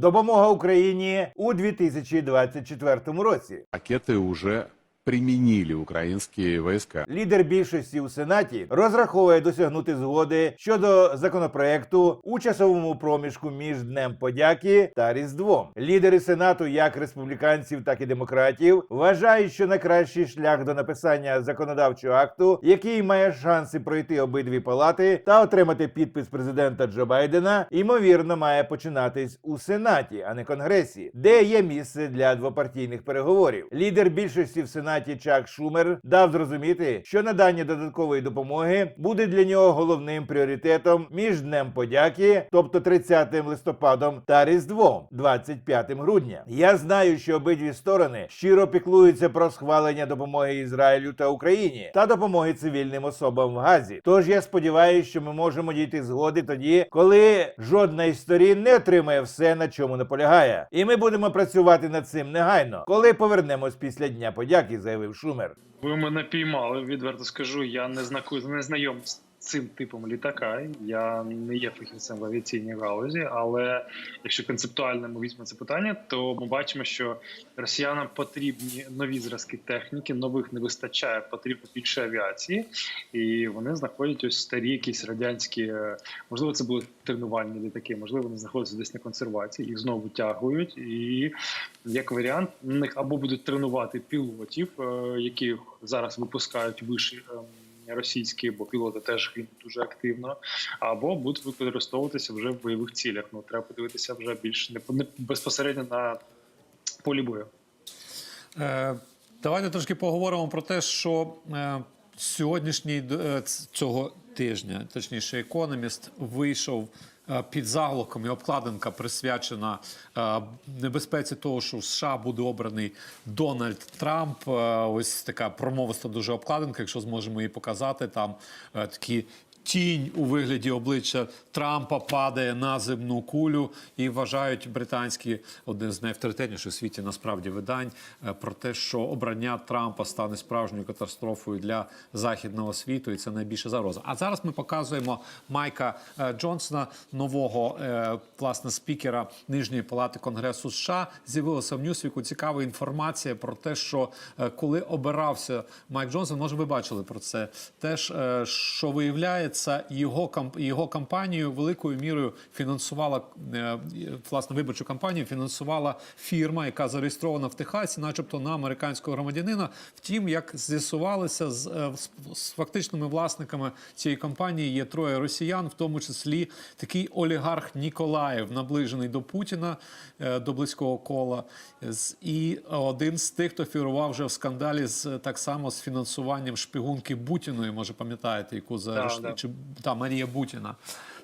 допомога Україні у 2024 році. Пакети уже применили украинские войска. Лідер більшості у сенаті розраховує досягнути згоди щодо законопроекту у часовому проміжку між Днем подяки та Різдвом. Лідери сенату, як республіканців, так і демократів, вважають, що найкращий шлях до написання законодавчого акту, який має шанси пройти обидві палати та отримати підпис президента Джо Байдена, ймовірно, має починатись у сенаті, а не конгресі, де є місце для двопартійних переговорів. Лідер більшості в сенаті Чак Шумер дав зрозуміти, що надання додаткової допомоги буде для нього головним пріоритетом між Днем подяки, тобто 30 листопадом, та Різдвом, 25 грудня. Я знаю, що обидві сторони щиро піклуються про схвалення допомоги Ізраїлю та Україні та допомоги цивільним особам в Газі. Тож я сподіваюся, що ми можемо дійти згоди тоді, коли жодна із сторін не отримає все, на чому наполягає. І ми будемо працювати над цим негайно, коли повернемось після Дня подяки, заявив Шумер. Ви мене піймали, відверто скажу. Я не знаку не знайомий з цим типом літака. Я не є фахівцем в авіаційній галузі, але якщо концептуально ми візьмемо це питання, то ми бачимо, що росіянам потрібні нові зразки техніки, нових не вистачає, потрібно більше авіації, і вони знаходять ось старі якісь радянські, е, можливо, це були тренувальні літаки, можливо, вони знаходяться десь на консервації, їх знову витягують. І як варіант, на них або будуть тренувати пілотів, е, яких зараз випускають виші. Російські, бо пілоти теж гинуть дуже активно, або будуть використовуватися вже в бойових цілях. Ну треба подивитися вже більш не, не безпосередньо на полі бою. Е, Давайте трошки поговоримо про те, що е, сьогоднішній е, цього тижня, точніше, економіст вийшов е, під заголовком і обкладинка присвячена е, небезпеці того, що в США буде обраний Дональд Трамп. Ось така промовиста дуже обкладинка, якщо зможемо її показати. Там такі тінь у вигляді обличчя Трампа падає на земну кулю і вважають британські один з найавторитетніших у світі насправді видань е, про те, що обрання Трампа стане справжньою катастрофою для західного світу, і це найбільша загроза. А зараз ми показуємо Майка е, Джонсона, нового е, власне спікера нижньої палати Конгресу США. З'явилася в Ньюсвіку цікава інформація про те, що коли обирався Майк Джонсон, може ви бачили про це. Теж що виявляється, його камп- його кампанію великою мірою фінансувала е, власне виборчу кампанію. Фінансувала фірма, яка зареєстрована в Техасі, начебто на американського громадянина. Втім, як з'ясувалося з, е, з, з фактичними власниками цієї компанії, є троє росіян, в тому числі такий олігарх Ніколаєв, наближений до Путіна, е, до близького кола, з- і один з тих, хто фігурував вже в скандалі з так само з фінансуванням шпигунки Бутіної, може пам'ятаєте, яку за Да, да. Чи та Марія Бутіна.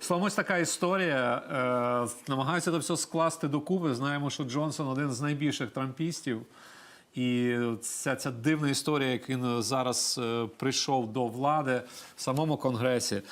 Словом, ось така історія. Е, намагаються це все скласти докупи. Знаємо, що Джонсон один з найбільших трампістів. І ця, ця дивна історія, як він зараз е, прийшов до влади в самому конгресі.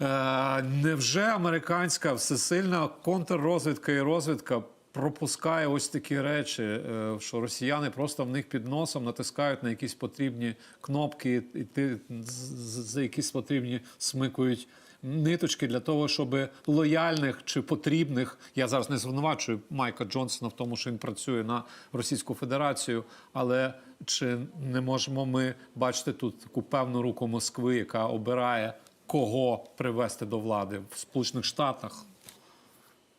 Е, невже американська всесильна контррозвідка і розвідка пропускає ось такі речі, е, що росіяни просто в них під носом натискають на якісь потрібні кнопки, і ти за якісь потрібні смикують ниточки для того, щоб лояльних чи потрібних, я зараз не звинувачую Майка Джонсона в тому, що він працює на Російську Федерацію, але чи не можемо ми бачити тут таку певну руку Москви, яка обирає кого привести до влади в Сполучених Штатах?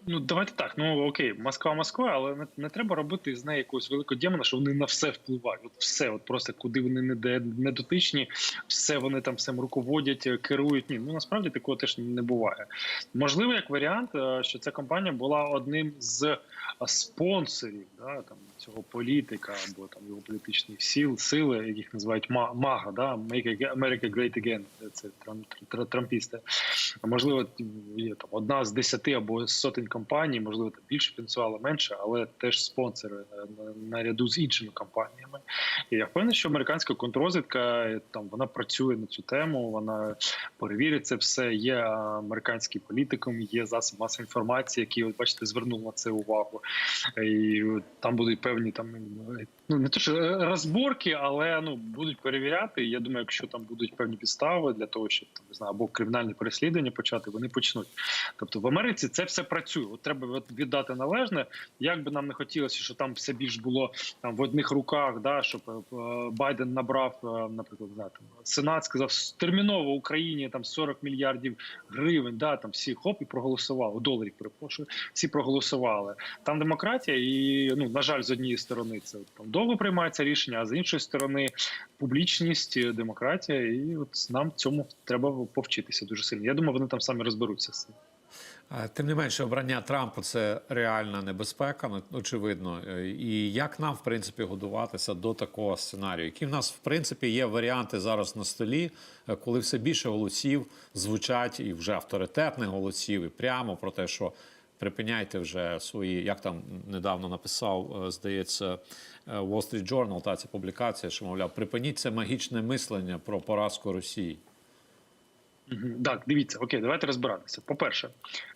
Ну давайте так. Ну окей, Москва, Москва, але не, не треба робити з неї якогось великого демона, що вони на все впливають. От все, от просто куди вони не, не дотичні, все вони там всім руководять, керують. Ні, ну насправді такого теж не буває. Можливо, як варіант, е, що ця компанія була одним з е, спонсорів да, там, цього політика або там його політичних сил, сили, яких називають ма- МАГА, да, Make America Great Again, це трам- трампісти. Можливо, є там одна з десяти або сотень компаній, можливо, там більше фінансувала менше, але теж спонсори е, наряду з іншими компаніями. І я впевнений, що американська контррозвідка е, там вона працює на цю тему, вона перевірить це все. Є американський політикум, є засіб масової інформації, які от бачите, звернув на це увагу. І там будуть певні певні там ну не то що е, розборки, але ну будуть перевіряти. Я думаю, якщо там будуть певні підстави для того, щоб там не знаю, або кримінальні переслідування почати, вони почнуть. Тобто в Америці це все працює. От треба віддати належне. Як би нам не хотілося, що там все більш було там в одних руках, да щоб е, Байден набрав, е, наприклад, да, там, Сенат сказав терміново Україні там 40 мільярдів гривень. Да, там всі хоп і проголосували доларів. Перепрошую, всі проголосували. Там демократія, і ну на жаль, з однієї сторони це там довго приймається рішення, а з іншої сторони публічність, е, демократія, і от нам цьому треба повчитися дуже сильно. Я думаю, вони там самі розберуться з цим. Тим не менше, обрання Трампа це реальна небезпека, ну, очевидно. Е, І як нам, в принципі, годуватися до такого сценарію? Які в нас, в принципі, є варіанти зараз на столі, е, коли все більше голосів звучать і вже авторитетних голосів, і прямо про те, що припиняйте вже свої, як там недавно написав, е, здається, е, Wall Street Journal, та ця публікація, що мовляв, припиніть це магічне мислення про поразку Росії. Так, дивіться, окей, давайте розбиратися. По-перше,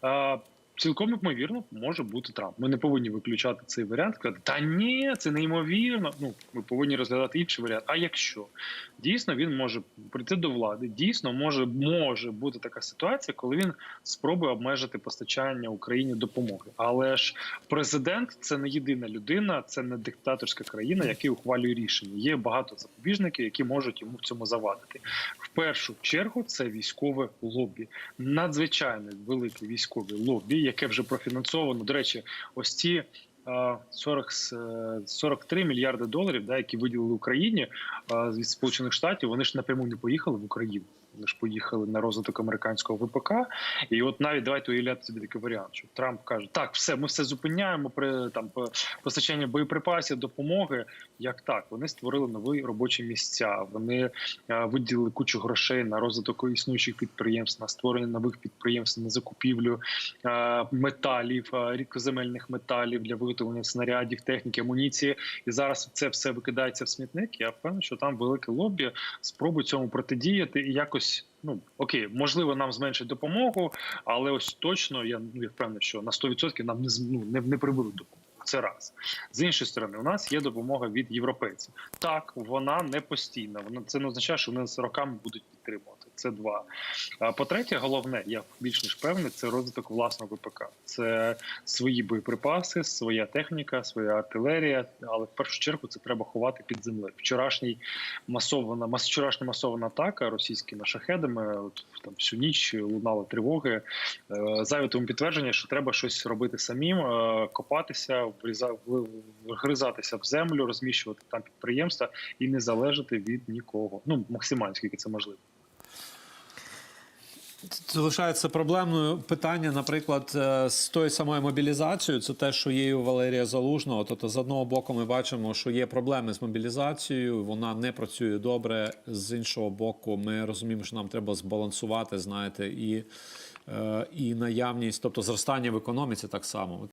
е, цілком ймовірно може бути Трамп. Ми не повинні виключати цей варіант. Казати, та ні, це неймовірно. Ну, ми повинні розглядати інший варіант. А якщо дійсно він може прийти до влади, дійсно може, може бути така ситуація, коли він спробує обмежити постачання Україні допомоги. Але ж президент це не єдина людина, це не диктаторська країна, яка ухвалює рішення. Є багато запобіжників, які можуть йому в цьому завадити. В першу чергу це військове лобі, надзвичайно велике військове лобі, яке вже профінансовано. До речі, ось ці. е, 40, с- е, 43 мільярди доларів, да, які виділили Україні е, від Сполучених Штатів, вони ж напряму не поїхали в Україну. Вони ж поїхали на розвиток американського ВПК. І от навіть давайте уявляти собі такий варіант, що Трамп каже: так, все, ми все зупиняємо при там по- постачання боєприпасів, допомоги. Як так? Вони створили нові робочі місця. Вони е, виділили кучу грошей на розвиток існуючих підприємств, на створення нових підприємств, на закупівлю е, металів, е, рідкоземельних металів для виготовлення снарядів, техніки, амуніції. І зараз це все викидається в смітник. Я впевнений, що там велике лобі спробує цьому протидіяти і якось. Ну окей, можливо, нам зменшить допомогу, але ось точно я ну, я впевнений, що на 100% нам не ну, не, не приберуть допомогу. Це раз з іншої сторони, у нас є допомога від європейців. Так, вона не постійна. Вона це не означає, що вони з роками будуть підтримувати. Це два. А по-третє, головне, я більш ніж певний, це розвиток власного ВПК. Це свої боєприпаси, своя техніка, своя артилерія. Але в першу чергу це треба ховати під землею. Вчорашній масована мас, вчорашня масована атака російськими шахедами. От там всю ніч лунали тривоги. Е, Зайве тому підтвердження, що треба щось робити самим, е, копатися, вгризатися в землю, розміщувати там підприємства і не залежати від нікого. Ну максимально скільки це можливо. Залишається проблемною питання, наприклад, е, з тою самою мобілізацією. Це те, що є у Валерія Залужного. Тобто, з одного боку, ми бачимо, що є проблеми з мобілізацією, вона не працює добре. З іншого боку, ми розуміємо, що нам треба збалансувати, знаєте, і, е, і наявність, тобто зростання в економіці так само.